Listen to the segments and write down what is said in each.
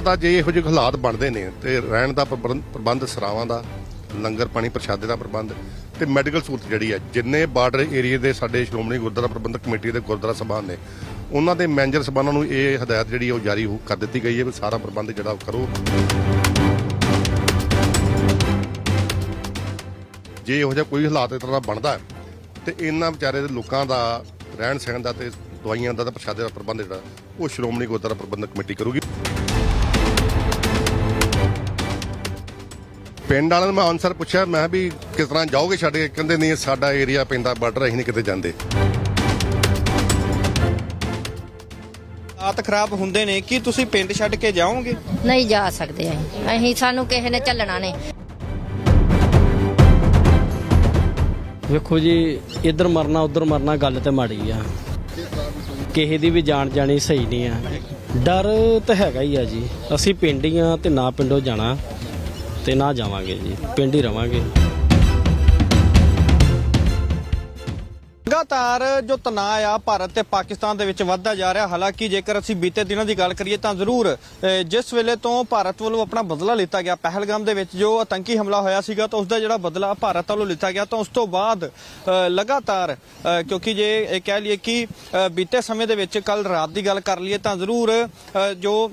ਤਾਂ ਜੇ ਇਹੋ ਜਿਹੇ ਹਾਲਾਤ ਬਣਦੇ ਨੇ ਤੇ ਰਹਿਣ ਦਾ ਪ੍ਰਬੰਧ ਪ੍ਰਬੰਧ ਸਰਾਵਾਂ ਦਾ ਲੰਗਰ ਪਾਣੀ ਪ੍ਰਸ਼ਾਦੇ ਦਾ ਪ੍ਰਬੰਧ ਤੇ ਮੈਡੀਕਲ ਸਹੂਲਤ ਜਿਹੜੀ ਹੈ ਜਿੰਨੇ ਬਾਰਡਰ ਏਰੀਏ ਦੇ ਸਾਡੇ ਸ਼੍ਰੋਮਣੀ ਗੁਰਦੁਆਰਾ ਪ੍ਰਬੰਧਕ ਕਮੇਟੀ ਦੇ ਗੁਰਦੁਆਰਾ ਸਭਾਨ ਨੇ ਉਹਨਾਂ ਦੇ ਮੈਨੇਜਰ ਸਭਾਨਾਂ ਨੂੰ ਇਹ ਹਦਾਇਤ ਜਿਹੜੀ ਉਹ ਜਾਰੀ ਕਰ ਦਿੱਤੀ ਗਈ ਹੈ ਵੀ ਸਾਰਾ ਪ੍ਰਬੰਧ ਜਿਹੜਾ ਉਹ ਕਰੋ। ਜੇ ਇਹੋ ਜਿਹਾ ਕੋਈ ਹਾਲਾਤ ਇਸ ਤਰ੍ਹਾਂ ਦਾ ਬਣਦਾ ਹੈ, ਤੇ ਇਹਨਾਂ ਵਿਚਾਰੇ ਦੇ ਲੋਕਾਂ ਦਾ ਰਹਿਣ ਸਹਿਣ ਦਾ ਤੇ ਦਵਾਈਆਂ ਦਾ ਤੇ ਪ੍ਰਸ਼ਾਦੇ ਦਾ ਪ੍ਰਬੰਧ ਜਿਹੜਾ ਉਹ ਸ਼੍ਰੋਮਣੀ ਗੁਰਦੁਆਰਾ ਪ੍ਰਬੰਧਕ ਕਮੇਟੀ ਕਰੂਗੀ। ਪਿੰਡ ਵਾਲਿਆਂ ਨੂੰ ਮੈਂ ਅਨਸਰ ਪੁੱਛਿਆ ਮੈਂ ਵੀ ਕਿਸ ਤਰ੍ਹਾਂ ਜਾਓਗੇ ਛੱਡ ਕੇ? ਕਹਿੰਦੇ ਨਹੀਂ ਸਾਡਾ ਏਰੀਆ ਪੈਂਦਾ ਬਾਰਡਰ ਅਸੀਂ ਨਹੀਂ ਕਿਤੇ ਜਾਂਦੇ। ਹਾਲਾਤ ਖਰਾਬ ਹੁੰਦੇ ਨੇ ਕੀ ਤੁਸੀਂ ਪਿੰਡ ਛੱਡ ਕੇ ਜਾਓਗੇ? ਨਹੀਂ ਜਾ ਸਕਦੇ ਅਸੀਂ। ਅਸੀਂ ਸਾਨੂੰ ਕਿਸੇ ਨੇ ਚੱਲਣਾ ਨੇ ਵੇਖੋ ਜੀ ਇੱਧਰ ਮਰਨਾ ਉੱਧਰ ਮਰਨਾ ਗੱਲ ਤੇ ਮਾੜੀ ਆ। ਕਿਸੇ ਦੀ ਵੀ ਜਾਣ ਜਾਣੀ ਸਹੀ ਨਹੀਂ ਆ। ਡਰ ਤਾਂ ਹੈਗਾ ਹੀ ਆ ਜੀ। ਅਸੀਂ ਪਿੰਡ ਹੀ ਆ ਤੇ ਨਾ ਪਿੰਡੋਂ ਜਾਣਾ। ਤੇ ਨਾ ਜਾਵਾਂਗੇ ਜੀ ਪਿੰਡ ਹੀ ਰਵਾਂਗੇ। ਲਗਾਤਾਰ ਜੋ ਤਣਾਅ ਆ ਭਾਰਤ ਤੇ ਪਾਕਿਸਤਾਨ ਦੇ ਵਿੱਚ ਵੱਧਦਾ ਜਾ ਰਿਹਾ, ਹਾਲਾਂਕਿ ਜੇਕਰ ਅਸੀਂ ਬੀਤੇ ਦਿਨਾਂ ਦੀ ਗੱਲ ਕਰੀਏ ਤਾਂ ਜ਼ਰੂਰ ਜਿਸ ਵੇਲੇ ਤੋਂ ਭਾਰਤ ਵੱਲੋਂ ਆਪਣਾ ਬਦਲਾ ਲਿੱਤਾ ਗਿਆ, ਪਹਿਲਗਾਮ ਦੇ ਵਿੱਚ ਜੋ ਆਤੰਕੀ ਹਮਲਾ ਹੋਇਆ ਸੀਗਾ ਤਾਂ ਉਸ ਦਾ ਜਿਹੜਾ ਬਦਲਾ ਭਾਰਤ ਵੱਲੋਂ ਲਿੱਤਾ ਗਿਆ ਤਾਂ ਉਸ ਤੋਂ ਬਾਅਦ ਲਗਾਤਾਰ ਕਿਉਂਕਿ ਜੇ ਇਹ ਕਹਿ ਲਈਏ ਕਿ ਬੀਤੇ ਸਮੇਂ ਦੇ ਵਿੱਚ ਕੱਲ ਰਾਤ ਦੀ ਗੱਲ ਕਰ ਲਈਏ ਤਾਂ ਜ਼ਰੂਰ ਜੋ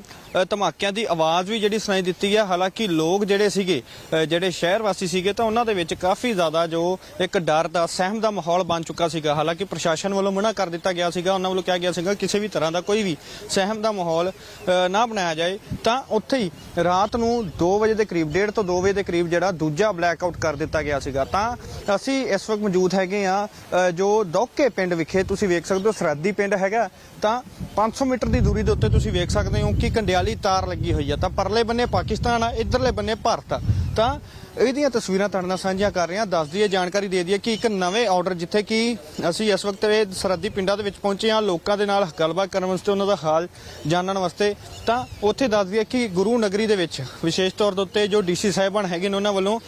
ਧਮਾਕਿਆਂ ਦੀ ਆਵਾਜ਼ ਵੀ ਜਿਹੜੀ ਸੁਣਾਈ ਦਿੱਤੀ ਹੈ ਹਾਲਾਂਕਿ ਲੋਕ ਜਿਹੜੇ ਸੀਗੇ ਜਿਹੜੇ ਸ਼ਹਿਰ ਵਾਸੀ ਸੀਗੇ ਤਾਂ ਉਹਨਾਂ ਦੇ ਵਿੱਚ ਕਾਫੀ ਜ਼ਿਆਦਾ ਜੋ ਇੱਕ ਡਰ ਦਾ, ਸਹਿਮ ਦਾ ਮਾਹੌਲ ਬਣ ਚੁੱਕਾ ਸੀਗਾ। ਹਾਲਾਂਕਿ ਪ੍ਰਸ਼ਾਸਨ ਵੱਲੋਂ ਮਨਾ ਕਰ ਦਿੱਤਾ ਗਿਆ ਸੀਗਾ। ਉਹਨਾਂ ਵੱਲੋਂ ਕਿਹਾ ਗਿਆ ਸੀਗਾ ਕਿਸੇ ਵੀ ਤਰ੍ਹਾਂ ਦਾ ਕੋਈ ਵੀ ਸਹਿਮ ਦਾ ਮਾਹੌਲ ਅ, ਨਾ ਬਣਾਇਆ ਜਾਏ ਤਾਂ ਉੱਥੇ ਹੀ ਰਾਤ ਨੂੰ 2 ਵਜੇ ਦੇ ਕਰੀਬ 1:30 ਤੋਂ 2 ਵਜੇ ਦੇ ਕਰੀਬ ਜਿਹੜਾ ਦੂਜਾ ਬਲੈਕ ਆਊਟ ਕਰ ਦਿੱਤਾ ਗਿਆ ਸੀਗਾ। ਤਾਂ ਅਸੀਂ ਇਸ ਵਕਤ ਮੌਜੂਦ ਹੈਗੇ ਆ ਜੋ ਦੌਕੇ ਪਿੰਡ ਵਿਖੇ ਤੁਸੀਂ ਵੇਖ ਸਕਦੇ ਹੋ, ਸਰਹੱਦੀ ਪਿੰਡ ਹੈਗਾ। ਤਾਂ 500 ਮੀਟਰ ਦੀ ਦੂਰੀ ਦੇ ਉੱਤੇ ਤੁਸੀਂ ਵੇਖ ਸਕਦੇ ਹੋ ਕਿ ਕੰਡਿਆਲੀ ਤਾਰ ਲੱਗੀ ਹੋਈ ਆ। ਤਾਂ ਪਰਲੇ ਬੰਨੇ ਪਾਕਿਸਤਾਨ ਆ, ਇਧਰਲੇ ਬੰਨੇ ਭਾਰਤ ਆ। ਤਾਂ ਇਹਦੀਆਂ ਤਸਵੀਰਾਂ ਤੁਹਾਡੇ ਨਾਲ ਸਾਂਝੀਆਂ ਕਰ ਰਹੇ ਹਾਂ ਦੱਸ ਦਈਏ, ਜਾਣਕਾਰੀ ਦੇ ਦਈਏ ਕਿ ਇੱਕ ਨਵੇਂ ਆਰਡਰ ਜਿੱਥੇ ਕਿ ਅਸੀਂ ਇਸ ਵਕਤ ਇਹ ਸਰਹੱਦੀ ਪਿੰਡਾਂ ਦੇ ਵਿੱਚ ਪਹੁੰਚੇ ਹਾਂ, ਲੋਕਾਂ ਦੇ ਨਾਲ ਗੱਲਬਾਤ ਕਰਨ ਵਾਸਤੇ, ਉਹਨਾਂ ਦਾ ਹਾਲ ਜਾਣਨ ਵਾਸਤੇ। ਤਾਂ ਉੱਥੇ ਦੱਸ ਦਈਏ ਕਿ ਗੁਰੂ ਨਗਰੀ ਦੇ ਵਿੱਚ, ਵਿਸ਼ੇਸ਼ ਤੌਰ ਦੇ ਉੱਤੇ ਜੋ ਡੀਸੀ ਸਾਹਿਬਾਨ ਹੈਗੇ ਨੇ ਉਹਨਾਂ ਵੱਲੋਂ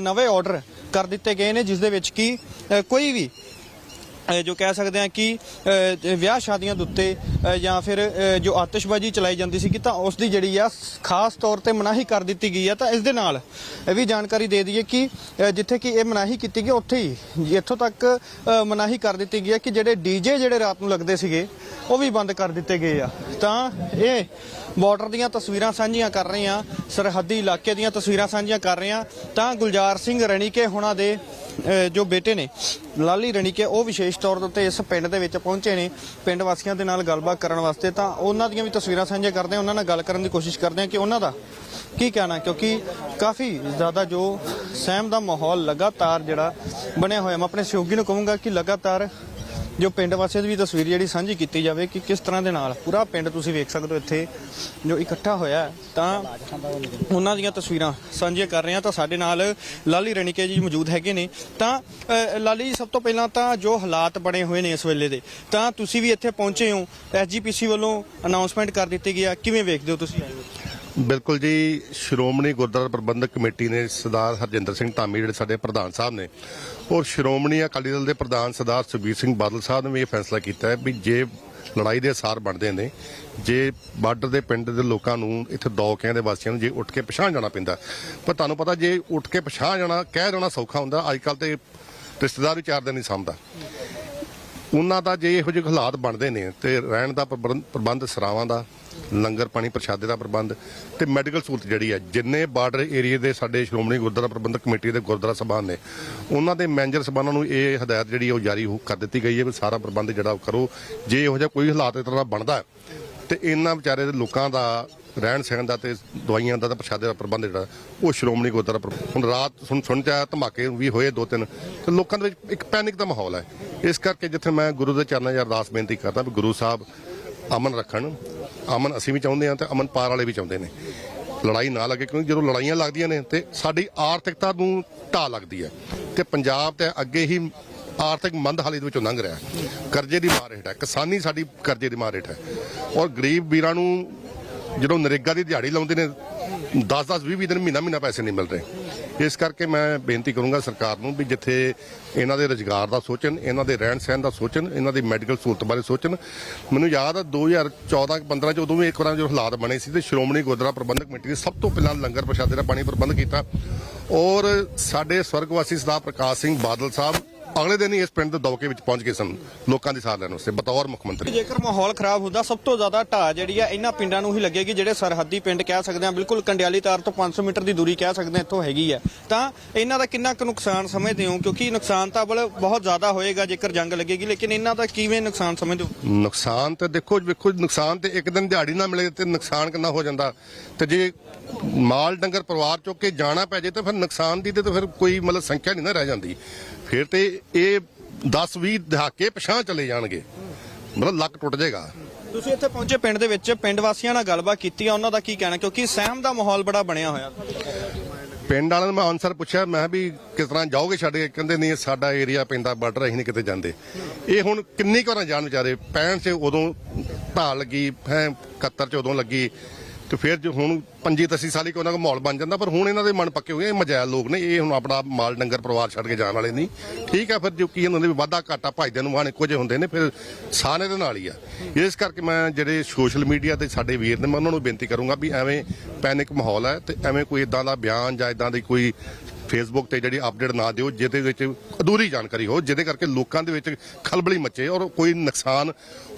ਨਵੇਂ ਆਰਡਰ ਕਰ ਦਿੱਤੇ ਗਏ ਨੇ, ਜਿਸ ਦੇ ਵਿੱਚ ਕਿ ਕੋਈ ਵੀ ਜੋ ਕਹਿ ਸਕਦੇ ਆ ਕਿ ਵਿਆਹ ਸ਼ਾਦੀਆਂ ਦੇ ਉੱਤੇ ਜਾਂ ਫਿਰ ਜੋ ਆਤਿਸ਼ਬਾਜ਼ੀ ਚਲਾਈ ਜਾਂਦੀ ਸੀ ਕਿ ਤਾਂ ਉਸ ਦੀ ਜਿਹੜੀ ਆ, ਖਾਸ ਤੌਰ ਤੇ ਮਨਾਹੀ ਕਰ ਦਿੱਤੀ ਗਈ ਆ, ਤਾਂ ਇਸ ਦੇ ਨਾਲ ਇਹ ਵੀ ਜਾਣਕਾਰੀ ਦੇ ਦਈਏ ਕਿ ਜਿੱਥੇ ਕਿ ਇਹ ਮਨਾਹੀ ਕੀਤੀ ਗਈ, ਉੱਥੇ ਹੀ, ਇੱਥੋਂ ਤੱਕ ਮਨਾਹੀ ਕਰ ਦਿੱਤੀ ਗਈ ਆ ਕਿ ਜਿਹੜੇ ਡੀਜੇ ਜਿਹੜੇ ਰਾਤ ਨੂੰ ਲੱਗਦੇ ਸੀਗੇ, ਉਹ ਵੀ ਬੰਦ ਕਰ ਦਿੱਤੇ ਗਏ ਆ। ਤਾਂ ਇਹ ਬਾਰਡਰ ਦੀਆਂ ਤਸਵੀਰਾਂ ਸਾਂਝੀਆਂ ਕਰ ਰਹੇ ਹਾਂ, ਸਰਹੱਦੀ ਇਲਾਕੇ ਦੀਆਂ ਤਸਵੀਰਾਂ ਸਾਂਝੀਆਂ ਕਰ ਰਹੇ ਹਾਂ। ਤਾਂ ਗੁਲਜ਼ਾਰ ਸਿੰਘ ਰਣੀਕੇ ਹੁਣਾਂ ਦੇ ਜੋ ਬੇਟੇ ਨੇ, ਲਾਲੀ ਰਣੀਕੇ, ਉਹ ਵਿਸ਼ੇਸ਼ ਤੌਰ ਦੇ ਉੱਤੇ ਇਸ ਪਿੰਡ ਦੇ ਵਿੱਚ ਪਹੁੰਚੇ ਨੇ, ਪਿੰਡ ਵਾਸੀਆਂ ਦੇ ਨਾਲ ਗੱਲਬਾਤ ਕਰਨ ਵਾਸਤੇ। ਤਾਂ ਉਹਨਾਂ ਦੀਆਂ ਵੀ ਤਸਵੀਰਾਂ ਸਾਂਝੀਆਂ ਕਰਦੇ ਹਾਂ, ਉਹਨਾਂ ਨਾਲ ਗੱਲ ਕਰਨ ਦੀ ਕੋਸ਼ਿਸ਼ ਕਰਦੇ ਹਾਂ ਕਿ ਉਹਨਾਂ ਦਾ ਕੀ ਕਹਿਣਾ ਕਿਉਂਕਿ ਕਾਫੀ ਜ਼ਿਆਦਾ ਜੋ ਸਹਿਮ ਦਾ ਮਾਹੌਲ ਲਗਾਤਾਰ ਜਿਹੜਾ ਬਣਿਆ ਹੋਇਆ, ਮੈਂ ਆਪਣੇ ਸਹਿਯੋਗੀ ਨੂੰ ਕਹੂੰਗਾ ਕਿ ਲਗਾਤਾਰ ਜੋ ਪਿੰਡ ਵਾਸੀਆਂ ਦੀ ਵੀ ਤਸਵੀਰ ਜਿਹੜੀ ਸਾਂਝੀ ਕੀਤੀ ਜਾਵੇ ਕਿ ਕਿਸ ਤਰ੍ਹਾਂ ਦੇ ਨਾਲ ਪੂਰਾ ਪਿੰਡ ਤੁਸੀਂ ਵੇਖ ਸਕਦੇ ਹੋ ਇੱਥੇ ਜੋ ਇਕੱਠਾ ਹੋਇਆ ਤਾਂ ਉਹਨਾਂ ਦੀਆਂ ਤਸਵੀਰਾਂ ਸਾਂਝੀਆਂ ਕਰ ਰਹੇ ਹਾਂ। ਤਾਂ ਸਾਡੇ ਨਾਲ ਲਾਲੀ ਰਣੀਕੇ ਜੀ ਮੌਜੂਦ ਹੈਗੇ ਨੇ। ਤਾਂ ਲਾਲੀ ਜੀ, ਸਭ ਤੋਂ ਪਹਿਲਾਂ ਤਾਂ ਜੋ ਹਾਲਾਤ ਬਣੇ ਹੋਏ ਨੇ ਇਸ ਵੇਲੇ ਦੇ, ਤਾਂ ਤੁਸੀਂ ਵੀ ਇੱਥੇ ਪਹੁੰਚੇ ਹੋ। ਐਸਜੀਪੀਸੀ ਵੱਲੋਂ ਅਨਾਉਂਸਮੈਂਟ ਕਰ ਦਿੱਤੀ ਗਈ ਆ। ਕਿਵੇਂ ਵੇਖਦੇ ਹੋ ਤੁਸੀਂ? ਬਿਲਕੁਲ ਜੀ, ਸ਼੍ਰੋਮਣੀ ਗੁਰਦੁਆਰਾ ਪ੍ਰਬੰਧਕ ਕਮੇਟੀ ਨੇ ਸਰਦਾਰ ਹਰਜਿੰਦਰ ਸਿੰਘ ਧਾਮੀ, ਜਿਹੜੇ ਸਾਡੇ ਪ੍ਰਧਾਨ ਸਾਹਿਬ ਨੇ, ਔਰ ਸ਼੍ਰੋਮਣੀ ਅਕਾਲੀ ਦਲ ਦੇ ਪ੍ਰਧਾਨ ਸਰਦਾਰ ਸੁਖਬੀਰ ਸਿੰਘ ਬਾਦਲ ਸਾਹਿਬ ਨੇ ਵੀ ਇਹ ਫੈਸਲਾ ਕੀਤਾ ਹੈ ਵੀ ਜੇ ਲੜਾਈ ਦੇ ਅਸਾਰ ਬਣਦੇ ਨੇ, ਜੇ ਬਾਰਡਰ ਦੇ ਪਿੰਡ ਦੇ ਲੋਕਾਂ ਨੂੰ ਇੱਥੇ ਦੌਕਿਆਂ ਦੇ ਵਾਸੀਆਂ ਨੂੰ ਜੇ ਉੱਠ ਕੇ ਪਛਾਣ ਜਾਣਾ ਪੈਂਦਾ ਪਰ ਤੁਹਾਨੂੰ ਪਤਾ ਜੇ ਉੱਠ ਕੇ ਪਛਾਣ ਜਾਣਾ, ਕਹਿ ਜਾਣਾ ਸੌਖਾ ਹੁੰਦਾ, ਅੱਜ ਕੱਲ ਤੇ ਰਿਸ਼ਤੇਦਾਰ ਵੀ ਚਾਰ ਦਿਨ ਨਹੀਂ ਸਾਂਭਦਾ। ਉਹਨਾਂ ਦਾ ਜੇ ਇਹੋ ਜਿਹੇ ਹਾਲਾਤ ਬਣਦੇ ਨੇ ਤੇ ਰਹਿਣ ਦਾ ਪ੍ਰਬੰਧ ਪ੍ਰਬੰਧ ਸਰਾਵਾਂ ਦਾ ਲੰਗਰ ਪਾਣੀ ਪ੍ਰਸ਼ਾਦੇ ਦਾ ਪ੍ਰਬੰਧ ਤੇ ਮੈਡੀਕਲ ਸਹੂਲਤ ਜਿਹੜੀ ਹੈ ਜਿੰਨੇ ਬਾਰਡਰ ਏਰੀਏ ਦੇ ਸਾਡੇ ਸ਼੍ਰੋਮਣੀ ਗੁਰਦੁਆਰਾ ਪ੍ਰਬੰਧਕ ਕਮੇਟੀ ਦੇ ਗੁਰਦੁਆਰਾ ਸਭਾਨ ਨੇ ਉਹਨਾਂ ਦੇ ਮੈਨੇਜਰ ਸਭਾਨਾਂ ਨੂੰ ਇਹ ਹਦਾਇਤ ਜਿਹੜੀ ਉਹ ਜਾਰੀ ਹੋ- ਕਰ ਦਿੱਤੀ ਗਈ ਹੈ ਵੀ ਸਾਰਾ ਪ੍ਰਬੰਧ ਜਿਹੜਾ ਉਹ ਕਰੋ। ਜੇ ਇਹੋ ਜਿਹਾ ਕੋਈ ਹਾਲਾਤ ਇਸ ਤਰ੍ਹਾਂ ਦਾ ਬਣਦਾ ਹੈ, ਤੇ ਇਹਨਾਂ ਵਿਚਾਰੇ ਦੇ ਲੋਕਾਂ ਦਾ ਰਹਿਣ ਸਹਿਣ ਦਾ ਤੇ ਦਵਾਈਆਂ ਦਾ ਤੇ ਪ੍ਰਸ਼ਾਦੇ ਦਾ ਪ੍ਰਬੰਧ ਜਿਹੜਾ, ਉਹ ਸ਼੍ਰੋਮਣੀ ਗੁਰਦੁਆਰਾ ਪ੍ਰਬ- ਹੁਣ ਰਾਤ ਸੁਣ ਸੁਣ ਚ ਧਮਾਕੇ ਵੀ ਹੋਏ ਦੋ ਤਿੰਨ, ਤੇ ਲੋਕਾਂ ਦੇ ਵਿੱਚ ਇੱਕ ਪੈਨਿਕ ਦਾ ਮਾਹੌਲ ਹੈ। ਇਸ ਕਰਕੇ ਜਿੱਥੇ ਮੈਂ ਗੁਰੂ ਦੇ ਚਰਨਾਂ 'ਚ ਅਰਦਾਸ ਬੇਨਤੀ ਕਰਦਾ ਵੀ ਗੁਰੂ ਸਾਹਿਬ ਅਮਨ ਰੱਖਣ। ਅਮਨ ਅਸੀਂ ਵੀ ਚਾਹੁੰਦੇ ਹਾਂ ਤੇ ਅਮਨ ਪਾਰ ਵਾਲੇ ਵੀ ਚਾਹੁੰਦੇ ਨੇ। ਲੜਾਈ ਨਾ ਲੱਗੇ ਕਿਉਂਕਿ ਜਦੋਂ ਲੜਾਈਆਂ ਲੱਗਦੀਆਂ ਨੇ ਤੇ ਸਾਡੀ ਆਰਥਿਕਤਾ ਨੂੰ ਢਾਹ ਲੱਗਦੀ ਹੈ। ਤੇ ਪੰਜਾਬ ਤੇ ਅੱਗੇ ਹੀ ਆਰਥਿਕ ਮੰਦਹਾਲੀ ਦੇ ਵਿੱਚੋਂ ਲੰਘ ਰਿਹਾ ਕਰਜ਼ੇ ਦੀ ਮਾਰ ਹੇਠ ਹੈ। ਕਿਸਾਨੀ ਸਾਡੀ ਕਰਜ਼ੇ ਦੀ ਮਾਰ ਹੇਠ ਹੈ। ਔਰ ਗਰੀਬ ਵੀਰਾਂ ਨੂੰ ਜਦੋਂ ਨਰੇਗਾ ਦੀ ਦਿਹਾੜੀ ਲਾਉਂਦੇ ਨੇ 10-10 20-20 ਦਿਨ ਮਹੀਨਾ ਮਹੀਨਾ ਪੈਸੇ ਨਹੀਂ ਮਿਲ ਰਹੇ ਇਸ ਕਰਕੇ ਮੈਂ ਬੇਨਤੀ ਕਰੂੰਗਾ ਸਰਕਾਰ ਨੂੰ ਵੀ ਜਿੱਥੇ ਇਹਨਾਂ ਦੇ ਰੁਜ਼ਗਾਰ ਦਾ ਸੋਚਣ, ਇਹਨਾਂ ਦੇ ਰਹਿਣ ਸਹਿਣ ਦਾ ਸੋਚਣ, ਇਹਨਾਂ ਦੀ ਮੈਡੀਕਲ ਸਹੂਲਤ ਬਾਰੇ ਸੋਚਣ। ਮੈਨੂੰ ਯਾਦ ਆ 2014-15 ਚ ਉਦੋਂ ਵੀ ਇੱਕ ਵਾਰ ਜੋ ਹਾਲਾਤ ਬਣੇ ਸੀ ਤੇ ਸ਼੍ਰੋਮਣੀ ਗੁਰਦੁਆਰਾ ਪ੍ਰਬੰਧਕ ਕਮੇਟੀ ਨੇ ਸਭ ਤੋਂ ਪਹਿਲਾਂ ਲੰਗਰ ਪ੍ਰਸ਼ਾਦੇ ਦਾ ਪਾਣੀ ਪ੍ਰਬੰਧ ਕੀਤਾ। ਔਰ ਸਾਡੇ ਸਵਰਗਵਾਸੀ ਸਰਦਾਰ ਪ੍ਰਕਾਸ਼ ਸਿੰਘ ਬਾਦਲ ਸਾਹਿਬ ਅਗਲੇ ਦਿਨ ਹੀ ਇਸ ਪਿੰਡ ਦੇ ਦੌਕੇ ਵਿੱਚ ਪਹੁੰਚ ਗਏ ਸਨ ਲੋਕਾਂ ਦੀ ਸਾਥ ਲੈਣ ਵਾਸਤੇ ਬਤੌਰ ਮੁੱਖ ਮੰਤਰੀ। ਜੇਕਰ ਮਾਹੌਲ ਖਰਾਬ ਹੁੰਦਾ ਸਭ ਤੋਂ ਜ਼ਿਆਦਾ ਢਾਹ ਜਿਹੜੀ ਆ ਇਹਨਾਂ ਪਿੰਡਾਂ ਨੂੰ ਹੀ ਲੱਗੇਗੀ ਜਿਹੜੇ ਸਰਹੱਦੀ ਪਿੰਡ ਕਹਿ ਸਕਦੇ ਆ ਬਿਲਕੁਲ ਕੰਡਿਆਲੀ ਤਾਰ ਤੋਂ 500 ਮੀਟਰ ਦੀ ਦੂਰੀ ਕਹਿ ਸਕਦੇ ਆ ਇੱਥੋਂ ਹੈਗੀ ਆ। ਤਾਂ ਇਹਨਾਂ ਦਾ ਕਿੰਨਾ ਕੁ ਨੁਕਸਾਨ ਸਮਝਦੇ ਹੋ? ਕਿਉਂਕਿ ਨੁਕਸਾਨ ਤਾਂ ਬਲ ਬਹੁਤ ਜ਼ਿਆਦਾ ਹੋਏਗਾ ਜੇਕਰ ਜੰਗ ਲੱਗੇਗੀ ਲੇਕਿਨ ਇਹਨਾਂ ਦਾ ਕਿਵੇਂ ਨੁਕਸਾਨ ਸਮਝਦੇ ਹੋ? ਨੁਕਸਾਨ ਤੇ ਦੇਖੋ ਵੇਖੋ ਨੁਕਸਾਨ ਤੇ ਇੱਕ ਦਿਨ ਦਿਹਾੜੀ ਨਾ ਮਿਲੇ ਤੇ ਨੁਕਸਾਨ ਕਿੰਨਾ ਹੋ ਜਾਂਦਾ। ਤੇ ਜੇ ਮਾਲ ਡੰਗਰ ਪਰਿਵਾਰ ਚੁੱਕ ਕੇ ਜਾਣਾ ਪੈ ਜੇ ਤਾਂ ਫਿਰ ਨੁਕਸਾਨ ਦੀ ਤਾਂ ਫਿਰ ਕੋਈ ਮਤਲਬ ਸੰਖਿਆ ਨਹੀਂ ਨਾ ਰਹਿ ਜਾਂਦੀ। ਫਿਰ ਤੇ ਇਹ 10 20 ਦਹਾਕੇ ਪਛਾਂ ਚਲੇ ਜਾਣਗੇ। ਮਤਲਬ ਲੱਕ ਟੁੱਟ ਜਾਏਗਾ। ਤੁਸੀਂ ਇੱਥੇ ਪਹੁੰਚੇ ਪਿੰਡ ਦੇ ਵਿੱਚ ਪਿੰਡ ਵਾਸੀਆਂ ਨਾਲ ਗੱਲਬਾਤ ਕੀਤੀ ਆ ਉਹਨਾਂ ਦਾ ਕੀ ਕਹਿਣਾ? ਕਿਉਂਕਿ ਸਹਿਮ ਦਾ ਮਾਹੌਲ ਬੜਾ ਬਣਿਆ ਹੋਇਆ। ਪਿੰਡ ਵਾਲਿਆਂ ਨੂੰ ਮੈਂ ਆਨਸਰ ਪੁੱਛਿਆ ਮੈਂ ਵੀ ਕਿਸ ਤਰ੍ਹਾਂ ਜਾਓਗੇ ਛੱਡ ਕੇ ਕਹਿੰਦੇ ਨਹੀਂ ਸਾਡਾ ਏਰੀਆ ਪੈਂਦਾ ਬਾਰਡਰ ਅਸੀਂ ਨਹੀਂ ਕਿਤੇ ਜਾਂਦੇ। ਇਹ ਹੁਣ ਕਿੰਨੀ ਕੁ ਵਾਰਾਂ ਜਾਣ ਵਿਚਾਰੇ? 65 ਚ ਉਦੋਂ ਢਾਲ ਲੱਗੀ ਹੈ 71 ਚ ਉਦੋਂ ਲੱਗੀ। ਤੇ ਫਿਰ ਜੋ ਹੁਣ 25 30 ਸਾਲੀ ਕੋ ਉਹਨਾਂ ਦਾ ਮਾਹੌਲ ਬਣ ਜਾਂਦਾ, ਪਰ ਹੁਣ ਇਹਨਾਂ ਦੇ ਮਨ ਪੱਕੇ ਹੋ ਗਏ ਇਹ ਮਜਾਇਲ ਲੋਕ ਨੇ, ਇਹ ਹੁਣ ਆਪਣਾ ਮਾਲ ਡੰਗਰ ਪਰਿਵਾਰ ਛੱਡ ਕੇ ਜਾਣ ਵਾਲੇ ਨਹੀਂ। ਠੀਕ ਆ, ਫਿਰ ਜੋ ਕੀ ਉਹਨਾਂ ਦੇ ਵਾਧਾ ਘਾਟਾ ਭਾਈਦਿਆਂ ਨੂੰ ਵਾਹਣ ਇੱਕੋ ਜਿਹੇ ਹੁੰਦੇ ਨੇ, ਫਿਰ ਸਾਰੇ ਦੇ ਨਾਲ ਹੀ ਆ। ਇਸ ਕਰਕੇ ਮੈਂ ਜਿਹੜੇ ਸੋਸ਼ਲ ਮੀਡੀਆ ਤੇ ਸਾਡੇ ਵੀਰ ਨੇ, ਮੈਂ ਉਹਨਾਂ ਨੂੰ ਬੇਨਤੀ ਕਰੂੰਗਾ ਵੀ ਐਵੇਂ ਪੈਨਿਕ ਮਾਹੌਲ ਹੈ ਤੇ ਐਵੇਂ ਕੋਈ ਇਦਾਂ ਦਾ ਬਿਆਨ ਜਾਂ ਇਦਾਂ ਦੀ ਕੋਈ ਫੇਸਬੁੱਕ ਤੇ ਜਿਹੜੀ ਅਪਡੇਟ ਨਾ ਦਿਓ ਜਿਹਦੇ ਵਿੱਚ ਅਧੂਰੀ ਜਾਣਕਾਰੀ ਹੋ ਜਿਹਦੇ ਕਰਕੇ ਲੋਕਾਂ ਦੇ ਵਿੱਚ ਖਲਬਲੀ ਮੱਚੇ ਔਰ ਕੋਈ ਨੁਕਸਾਨ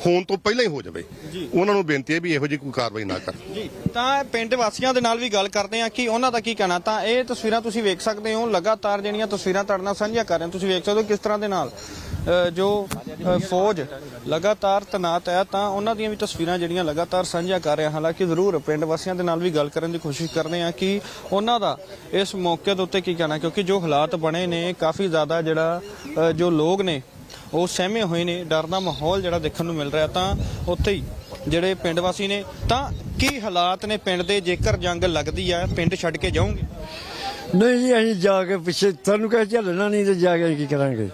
ਹੋਣ ਤੋਂ ਪਹਿਲਾਂ ਹੀ ਹੋ ਜਾਵੇ। ਉਹਨਾਂ ਨੂੰ ਬੇਨਤੀ ਹੈ ਵੀ ਇਹੋ ਜਿਹੀ ਕੋਈ ਕਾਰਵਾਈ ਨਾ ਕਰਨ। ਜੀ ਤਾਂ ਪਿੰਡ ਵਾਸੀਆਂ ਦੇ ਨਾਲ ਵੀ ਗੱਲ ਕਰਦੇ ਆ ਕਿ ਉਹਨਾਂ ਦਾ ਕੀ ਕਹਿਣਾ ਤਾਂ ਇਹ ਤਸਵੀਰਾਂ ਤੁਸੀਂ ਵੇਖ ਸਕਦੇ ਹੋ ਲਗਾਤਾਰ ਜਿਹੜੀਆਂ ਤਸਵੀਰਾਂ ਤੁਹਾਡੇ ਨਾਲ ਸਾਂਝੀਆਂ ਕਰ ਰਹੇ ਹਾਂ ਤੁਸੀਂ ਵੇਖ ਸਕਦੇ ਹੋ ਕਿਸ ਤਰ੍ਹਾਂ ਦੇ ਨਾਲ ਜੋ ਫੌਜ ਲਗਾਤਾਰ ਤਨਾਤ ਹੈ, ਤਾਂ ਉਹਨਾਂ ਦੀਆਂ ਵੀ ਤਸਵੀਰਾਂ ਜਿਹੜੀਆਂ ਲਗਾਤਾਰ ਸਾਂਝੀਆਂ ਕਰ ਰਿਹਾ ਹਾਲਾਂਕਿ ਜ਼ਰੂਰ ਪਿੰਡ ਵਾਸੀਆਂ ਦੇ ਨਾਲ ਵੀ ਗੱਲ ਕਰਨ ਦੀ ਕੋਸ਼ਿਸ਼ ਕਰਦੇ ਆ ਕਿ ਉਹਨਾਂ ਦਾ ਇਸ ਮੌਕੇ ਦੇ ਉੱਤੇ ਕੀ ਕਹਿਣਾ, ਕਿਉਂਕਿ ਜੋ ਹਾਲਾਤ ਬਣੇ ਨੇ, ਕਾਫੀ ਜ਼ਿਆਦਾ ਜਿਹੜਾ ਜੋ ਲੋਕ ਨੇ, ਉਹ ਸਹਿਮੇ ਹੋਏ ਨੇ, ਡਰ ਦਾ ਮਾਹੌਲ ਜਿਹੜਾ ਦੇਖਣ ਨੂੰ ਮਿਲ ਰਿਹਾ, ਤਾਂ ਉੱਥੇ ਹੀ ਜਿਹੜੇ ਪਿੰਡ ਵਾਸੀ ਨੇ, ਤਾਂ ਕੀ ਹਾਲਾਤ ਨੇ ਪਿੰਡ ਦੇ, ਜੇਕਰ ਜੰਗ ਲੱਗਦੀ ਹੈ ਪਿੰਡ ਛੱਡ ਕੇ ਜਾਓਗੇ? ਨਹੀਂ ਜੀ, ਅਸੀਂ ਜਾ ਕੇ ਪਿੱਛੇ, ਤੁਹਾਨੂੰ ਕਹਿ ਚੱਲਣਾ ਨਹੀਂ ਤੇ ਜਾ ਕੇ ਅਸੀਂ ਕੀ ਕਰਾਂਗੇ?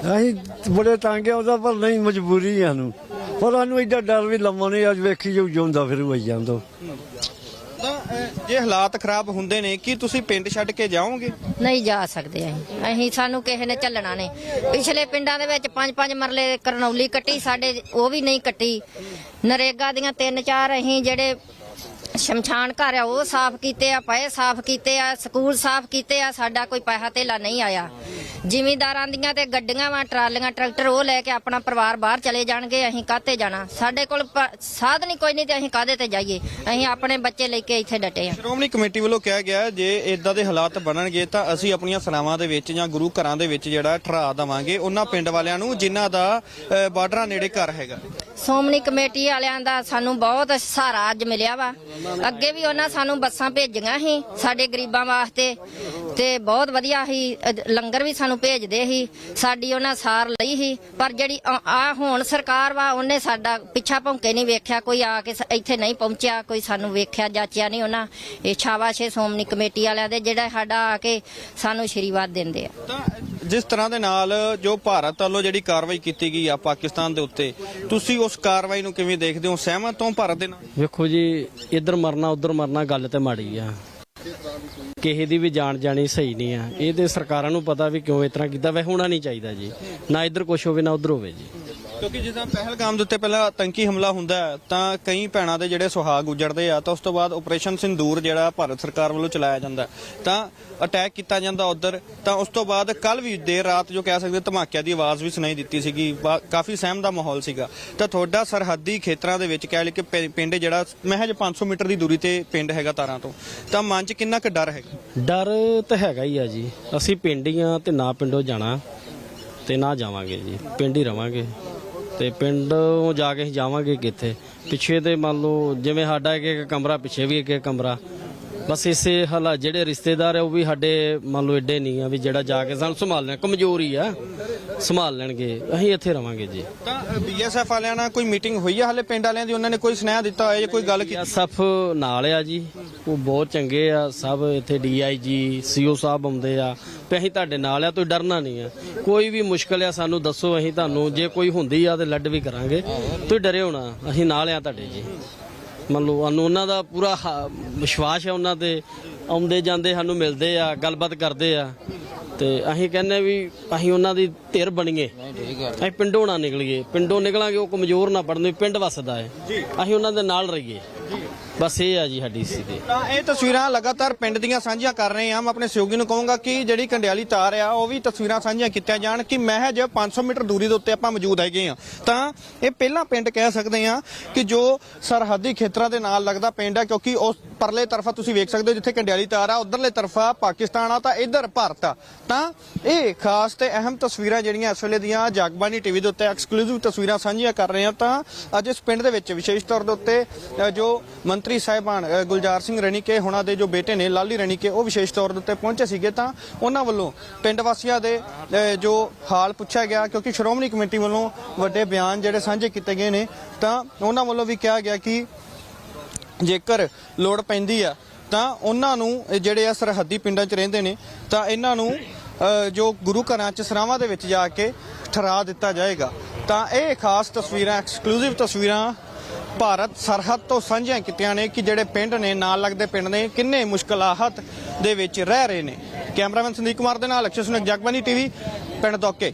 ਅਸੀਂ ਬੜੇ ਤੰਗ ਆ ਉਹਦਾ ਪਰ ਨਹੀਂ ਮਜਬੂਰੀ ਆ ਸਾਨੂੰ। ਪਰ ਸਾਨੂੰ ਐਡਾ ਡਰ ਵੀ ਲੰਮਾ ਨਹੀਂ ਅੱਜ ਵੇਖੀ ਜੋ ਜਿਉਂਦਾ ਫਿਰ ਹੋਈ ਜਾਂਦਾ। ਤਾਂ ਅਹ, ਜੇ ਹਾਲਾਤ ਖਰਾਬ ਹੁੰਦੇ ਨੇ ਕੀ ਤੁਸੀਂ ਪਿੰਡ ਛੱਡ ਕੇ ਜਾਓਗੇ? ਨਹੀਂ ਜਾ ਸਕਦੇ ਅਸੀਂ। ਅਸੀਂ ਸਾਨੂੰ ਕਿਸੇ ਨੇ ਚੱਲਣਾ ਨੇ ਪਿਛਲੇ ਪਿੰਡਾਂ ਦੇ ਵਿੱਚ ਪੰਜ ਪੰਜ ਮਰਲੇ ਕਰਨੌਲੀ ਕੱਟੀ ਸਾਡੇ ਉਹ ਵੀ ਨਹੀਂ ਕੱਟੀ। ਨਰੇਗਾ ਦੀਆਂ ਤਿੰਨ ਚਾਰ ਅਸੀਂ ਜਿਹੜੇ ਸ਼ਮਸ਼ਾਨ ਘਰ ਆ ਉਹ ਸਾਫ਼ ਕੀਤੇ ਆ ਪਏ ਸਾਫ਼ ਕੀਤੇ ਆ ਸਕੂਲ ਸਾਫ਼ ਕੀਤੇ ਆ ਸਾਡਾ ਕੋਈ ਪੈਸਾ ਧੇਲਾ ਨਹੀਂ ਆਇਆ। ਜ਼ਿਮੀਂਦਾਰਾਂ ਦੀਆਂ ਤੇ ਗੱਡੀਆਂ ਵਾ ਟਰਾਲੀਆਂ ਟਰੈਕਟਰ ਉਹ ਲੈ ਕੇ ਆਪਣਾ ਪਰਿਵਾਰ ਬਾਹਰ ਚਲੇ ਜਾਣਗੇ ਅਸੀਂ ਕਾਹਤੇ ਜਾਣਾ? ਸਾਡੇ ਕੋਲ ਪ- ਸਾਧਨ ਹੀ ਕੋਈ ਨਹੀਂ ਤੇ ਅਸੀਂ ਕਾਹਦੇ ਤੇ ਜਾਈਏ? ਅਸੀਂ ਆਪਣੇ ਬੱਚੇ ਲੈ ਕੇ ਇੱਥੇ ਡਟੇ ਆ। ਸ਼੍ਰੋਮਣੀ ਕਮੇਟੀ ਵੱਲੋਂ ਕਿਹਾ ਗਿਆ ਜੇ ਇਦਾਂ ਦੇ ਹਾਲਾਤ ਬਣਨਗੇ ਤਾਂ ਅਸੀਂ ਆਪਣੀਆਂ ਸਰਾਵਾਂ ਦੇ ਵਿੱਚ ਜਾਂ ਗੁਰੂ ਘਰਾਂ ਦੇ ਵਿੱਚ ਜਿਹੜਾ ਠਰਾ ਦੇਵਾਂਗੇ ਉਹਨਾਂ ਪਿੰਡ ਵਾਲਿਆਂ ਨੂੰ ਜਿਨ੍ਹਾਂ ਦਾ ਬਾਰਡਰਾਂ ਨੇੜੇ ਘਰ ਹੈਗਾ। ਸ਼੍ਰੋਮਣੀ ਕਮੇਟੀ ਵਾਲਿਆਂ ਦਾ ਸਾਨੂੰ ਬਹੁਤ ਸਹਾਰਾ ਅੱਜ ਮਿਲਿਆ ਵਾ। ਅੱਗੇ ਵੀ ਉਹਨਾਂ ਸਾਨੂੰ ਬੱਸਾਂ ਭੇਜੀਆਂ ਸੀ ਸਾਡੇ ਗਰੀਬਾਂ ਵਾਸਤੇ। ਤੇ ਬਹੁਤ ਵਧੀਆ ਸੀ ਲੰਗਰ ਵੀ ਸਾਨੂੰ ਭੇਜਦੇ ਸੀ ਸਾਡੀ ਉਹਨਾਂ ਸਾਰ ਲਈ ਸੀ ਪਰ ਜਿਹੜੀ ਆ ਹੁਣ ਸਰਕਾਰ ਵਾ ਉਹਨੇ ਸਾਡਾ ਪਿੱਛਾ ਭੌਂਕੇ ਨਹੀਂ ਵੇਖਿਆ ਕੋਈ ਆ ਕੇ ਇੱਥੇ ਨਹੀਂ ਪਹੁੰਚਿਆ ਕੋਈ ਸਾਨੂੰ ਵੇਖਿਆ ਜਾਚਿਆ ਨਹੀਂ ਉਹਨਾਂ। ਇਹ ਏ ਸ਼੍ਰੋਮਣੀ ਕਮੇਟੀ ਵਾਲਿਆਂ ਦੇ ਜਿਹੜਾ ਸਾਡਾ ਆ ਕੇ ਸਾਨੂੰ ਆਸ਼ੀਰਵਾਦ ਦਿੰਦੇ ਆ। ਤਾਂ ਜਿਸ ਤਰ੍ਹਾਂ ਦੇ ਨਾਲ ਜੋ ਭਾਰਤ ਵੱਲੋਂ ਜਿਹੜੀ ਕਾਰਵਾਈ ਕੀਤੀ ਗਈ ਆ ਪਾਕਿਸਤਾਨ ਦੇ ਉੱਤੇ ਤੁਸੀਂ ਉਸ ਕਾਰਵਾਈ ਨੂੰ ਕਿਵੇਂ ਦੇਖਦੇ ਹੋ? ਸਹਿਮਤ ਹੋ ਭਾਰਤ ਦੇ ਨਾਲ? ਵੇਖੋ ਜੀ ਇੱਧਰ ਮਰਨਾ ਉੱਧਰ ਮਰਨਾ ਗੱਲ ਤੇ ਮਾੜੀ ਆ। ਕਿਸੇ ਦੀ ਵੀ ਜਾਣ ਜਾਣੀ ਸਹੀ ਨਹੀਂ ਆ। ਇਹ ਤੇ ਸਰਕਾਰਾਂ ਨੂੰ ਪਤਾ ਵੀ ਕਿਉਂ ਇਸ ਤਰ੍ਹਾਂ ਕੀਤਾ। ਵੈ ਹੋਣਾ ਨਹੀਂ ਚਾਹੀਦਾ ਜੀ। ਨਾ ਇੱਧਰ ਕੁਝ ਹੋਵੇ, ਨਾ ਉੱਧਰ ਹੋਵੇ ਜੀ। ਕਿਉਂਕਿ ਜਿੱਦਾਂ ਪਹਿਲਗਾਮ ਦੇ ਉੱਤੇ ਪਹਿਲਾਂ ਆਤੰਕੀ ਹਮਲਾ ਹੁੰਦਾ ਹੈ, ਤਾਂ ਕਈ ਭੈਣਾਂ ਦੇ ਜਿਹੜੇ ਸੁਹਾਗ ਉਜੜਦੇ ਆ ਤਾਂ ਉਸ ਤੋਂ ਬਾਅਦ ਆਪਰੇਸ਼ਨ ਸਿੰਦੂਰ ਜਿਹੜਾ ਭਾਰਤ ਸਰਕਾਰ ਵੱਲੋਂ ਚਲਾਇਆ ਜਾਂਦਾ ਹੈ, ਤਾਂ ਅਟੈਕ ਕੀਤਾ ਜਾਂਦਾ ਉਧਰ ਤਾਂ ਉਸ ਤੋਂ ਬਾਅਦ ਕੱਲ ਵੀ ਦੇਰ ਰਾਤ ਜੋ ਕਹਿ ਸਕਦੇ ਧਮਾਕਿਆਂ ਦੀ ਆਵਾਜ਼ ਵੀ ਸੁਣਾਈ ਦਿੱਤੀ ਸੀਗੀ ਬਾ- ਕਾਫੀ ਸਹਿਮ ਦਾ ਮਾਹੌਲ ਸੀਗਾ। ਤਾਂ ਤੁਹਾਡਾ ਸਰਹੱਦੀ ਖੇਤਰਾਂ ਦੇ ਵਿੱਚ ਕਹਿ ਲਈ ਕਿ ਪਿੰ- ਪਿੰਡ ਜਿਹੜਾ ਮਹਿਜ 500 ਮੀਟਰ ਦੀ ਦੂਰੀ ਤੇ ਪਿੰਡ ਹੈਗਾ ਤਾਰਾਂ ਤੋਂ। ਤਾਂ ਮਨ 'ਚ ਕਿੰਨਾ ਕੁ ਡਰ ਹੈਗਾ? ਡਰ ਤਾਂ ਹੈਗਾ ਹੀ ਆ ਜੀ। ਅਸੀਂ ਪਿੰਡ ਹੀ ਤੇ ਨਾ ਪਿੰਡੋਂ ਜਾਣਾ ਤੇ ਨਾ ਜਾਵਾਂਗੇ ਜੀ। ਪਿੰਡ ਹੀ ਰਵਾਂਗੇ। ਤੇ ਪਿੰਡੋਂ ਜਾ ਕੇ ਅਸੀਂ ਜਾਵਾਂਗੇ ਕਿੱਥੇ? ਪਿੱਛੇ ਤੇ ਮੰਨ ਲਓ ਜਿਵੇਂ ਸਾਡਾ ਇੱਕ ਇੱਕ ਕਮਰਾ, ਪਿੱਛੇ ਵੀ ਇੱਕ ਇੱਕ ਕਮਰਾ। ਬਸ ਇਸੇ ਹਾਲਾ ਜਿਹੜੇ ਰਿਸ਼ਤੇਦਾਰ ਆ ਉਹ ਵੀ ਸਾਡੇ ਮੰਨ ਲਓ ਏਡੇ ਨਹੀਂ ਆ ਵੀ ਜਿਹੜਾ ਜਾ ਕੇ ਸਾਨੂੰ ਸੰਭਾਲ ਲੈਣ ਕਮਜ਼ੋਰੀ ਆ ਸੰਭਾਲ ਲੈਣਗੇ ਅਸੀਂ ਇੱਥੇ ਰਵਾਂਗੇ ਜੀ। ਤਾਂ ਬੀਐਸਐਫ ਵਾਲਿਆਂ ਨਾਲ ਕੋਈ ਮੀਟਿੰਗ ਹੋਈ ਹੈ ਹਾਲੇ ਪਿੰਡ ਵਾਲਿਆਂ ਦੀ? ਉਹਨਾਂ ਨੇ ਕੋਈ ਸੁਨੇਹਾ ਦਿੱਤਾ ਹੋਇਆ ਜਾਂ ਕੋਈ ਗੱਲ ਕੀਤੀ? ਐਸਐਫ ਨਾਲ ਆ ਜੀ ਉਹ ਬਹੁਤ ਚੰਗੇ ਆ ਸਭ ਇੱਥੇ ਡੀਆਈਜੀ ਸੀਓ ਸਾਹਿਬ ਆਉਂਦੇ ਆ ਤੇ ਅਸੀਂ ਤੁਹਾਡੇ ਨਾਲ ਆ ਤੁਸੀਂ ਡਰਨਾ ਨਹੀਂ ਆ। ਕੋਈ ਵੀ ਮੁਸ਼ਕਲ ਆ ਸਾਨੂੰ ਦੱਸੋ ਅਸੀਂ ਤੁਹਾਨੂੰ ਜੇ ਕੋਈ ਹੁੰਦੀ ਆ ਤੇ ਲੱਡ ਵੀ ਕਰਾਂਗੇ। ਤੁਸੀਂ ਡਰਿਓ ਨਾ ਅਸੀਂ ਨਾਲ ਆ ਤੁਹਾਡੇ ਜੀ। ਮੰਨ ਲਓ, ਸਾਨੂੰ ਉਹਨਾਂ ਦਾ ਪੂਰਾ ਹ- ਵਿਸ਼ਵਾਸ ਹੈ ਉਹਨਾਂ ਤੇ। ਆਉਂਦੇ ਜਾਂਦੇ ਸਾਨੂੰ ਮਿਲਦੇ ਆ, ਗੱਲਬਾਤ ਕਰਦੇ ਆ। ਤੇ ਅਸੀਂ ਕਹਿੰਦੇ ਵੀ ਅਸੀਂ ਉਹਨਾਂ ਦੀ ਧਿਰ ਬਣੀਏ। ਅਸੀਂ ਪਿੰਡੋਂ ਨਾ ਨਿਕਲੀਏ। ਪਿੰਡੋਂ ਨਿਕਲਾਂਗੇ, ਉਹ ਕਮਜ਼ੋਰ ਨਾ ਪੜਨ ਪਿੰਡ ਵੱਸਦਾ ਹੈ। ਅਸੀਂ ਉਹਨਾਂ ਦੇ ਨਾਲ ਰਹੀਏ। ਬਸ ਇਹ ਆ ਜੀ ਸਾਡੀ ਸਥਿਤੀ। ਤਾਂ ਇਹ ਤਸਵੀਰਾਂ ਲਗਾਤਾਰ ਪਿੰਡ ਦੀਆਂ ਸਾਂਝੀਆਂ ਕਰ ਰਹੇ ਹਾਂ। ਮੈਂ ਆਪਣੇ ਸਹਿਯੋਗੀ ਨੂੰ ਕਹੂੰਗਾ ਕਿ ਜਿਹੜੀ ਕੰਡਿਆਲੀ ਤਾਰ ਆ ਉਹ ਵੀ ਤਸਵੀਰਾਂ ਸਾਂਝੀਆਂ ਕੀਤੀਆਂ ਜਾਣ ਕਿ ਮਹਿਜ 500 ਮੀਟਰ ਦੂਰੀ ਦੇ ਉੱਤੇ ਆਪਾਂ ਮੌਜੂਦ ਹੈਗੇ ਆ ਤਾਂ ਇਹ ਪਹਿਲਾ ਪਿੰਡ ਕਹਿ ਸਕਦੇ ਆ ਕਿ ਜੋ ਸਰਹੱਦੀ ਖੇਤਰਾਂ ਦੇ ਨਾਲ ਲੱਗਦਾ ਪਿੰਡ ਆ ਕਿਉਂਕਿ ਉਸ ਪਰਲੇ ਤਰਫਾ ਤੁਸੀਂ ਵੇਖ ਸਕਦੇ ਹੋ ਜਿੱਥੇ ਕੰਡਿਆਲੀ ਤਾਰ ਆ ਉਧਰਲੇ ਤਰਫਾ ਪਾਕਿਸਤਾਨ ਆ ਤਾਂ ਇੱਧਰ ਭਾਰਤ ਆ। ਤਾਂ ਇਹ ਖਾਸ ਤੇ ਅਹਿਮ ਤਸਵੀਰਾਂ ਜਿਹੜੀਆਂ ਇਸ ਵੇਲੇ ਦੀਆਂ ਜਗਬਾਨੀ ਟੀਵੀ ਦੇ ਉੱਤੇ ਐਕਸਕਲੂਸਿਵ ਤਸਵੀਰਾਂ ਸਾਂਝੀਆਂ ਕਰ ਰਹੇ ਹਾਂ। ਤਾਂ ਅੱਜ ਇਸ ਪਿੰਡ ਦੇ ਵਿੱਚ ਵਿਸ਼ੇਸ਼ ਤੌਰ ਦੇ ਉੱਤੇ ਅ, ਜੋ ਮੰਤਰੀ ਸਾਹਿਬਾਨ ਗੁਲਜ਼ਾਰ ਸਿੰਘ ਰਣੀਕੇ, ਹੁਣਾਂ ਦੇ ਜੋ ਬੇਟੇ ਨੇ, ਲਾਲੀ ਰਣੀਕੇ, ਉਹ ਵਿਸ਼ੇਸ਼ ਤੌਰ ਦੇ ਉੱਤੇ ਪਹੁੰਚੇ ਸੀਗੇ ਤਾਂ ਉਹਨਾਂ ਵੱਲੋਂ ਪਿੰਡ ਵਾਸੀਆਂ ਦੇ ਜੋ ਹਾਲ ਪੁੱਛਿਆ ਗਿਆ, ਕਿਉਂਕਿ ਸ਼੍ਰੋਮਣੀ ਕਮੇਟੀ ਵੱਲੋਂ ਵੱਡੇ ਬਿਆਨ ਜਿਹੜੇ ਸਾਂਝੇ ਕੀਤੇ ਗਏ ਨੇ, ਤਾਂ ਉਹਨਾਂ ਵੱਲੋਂ ਵੀ ਕਿਹਾ ਗਿਆ ਕਿ ਜੇਕਰ ਲੋੜ ਪੈਂਦੀ ਆ, ਤਾਂ ਉਹਨਾਂ ਨੂੰ ਜਿਹੜੇ ਆ ਸਰਹੱਦੀ ਪਿੰਡਾਂ 'ਚ ਰਹਿੰਦੇ ਨੇ, ਤਾਂ ਇਹਨਾਂ ਨੂੰ ਜੋ ਗੁਰੂ ਘਰਾਂ 'ਚ ਸਰਾਵਾਂ ਦੇ ਵਿੱਚ ਜਾ ਕੇ ਠਰਾ ਦਿੱਤਾ ਜਾਏਗਾ। ਤਾਂ ਇਹ ਖਾਸ ਤਸਵੀਰਾਂ ਐਕਸਕਲੂਸਿਵ ਤਸਵੀਰਾਂ ਭਾਰਤ ਸਰਹੱਦ ਤੋਂ ਸਾਂਝੀਆਂ ਕੀਤੀਆਂ ਨੇ ਕਿ ਜਿਹੜੇ ਪਿੰਡ ਨੇ, ਨਾਲ ਲੱਗਦੇ ਪਿੰਡ ਨੇ, ਕਿੰਨੇ ਮੁਸ਼ਕਲਾਹਤ ਦੇ ਵਿੱਚ ਰਹਿ ਰਹੇ ਨੇ। ਕੈਮਰਾਮੈਨ ਸੰਦੀਪ ਕੁਮਾਰ ਦੇ ਨਾਲ ਅਕਸ਼ੇ ਸੁਨਕ ਜਗਬਾਨੀ ਟੀਵੀ, ਪਿੰਡ ਦੋਕੇ।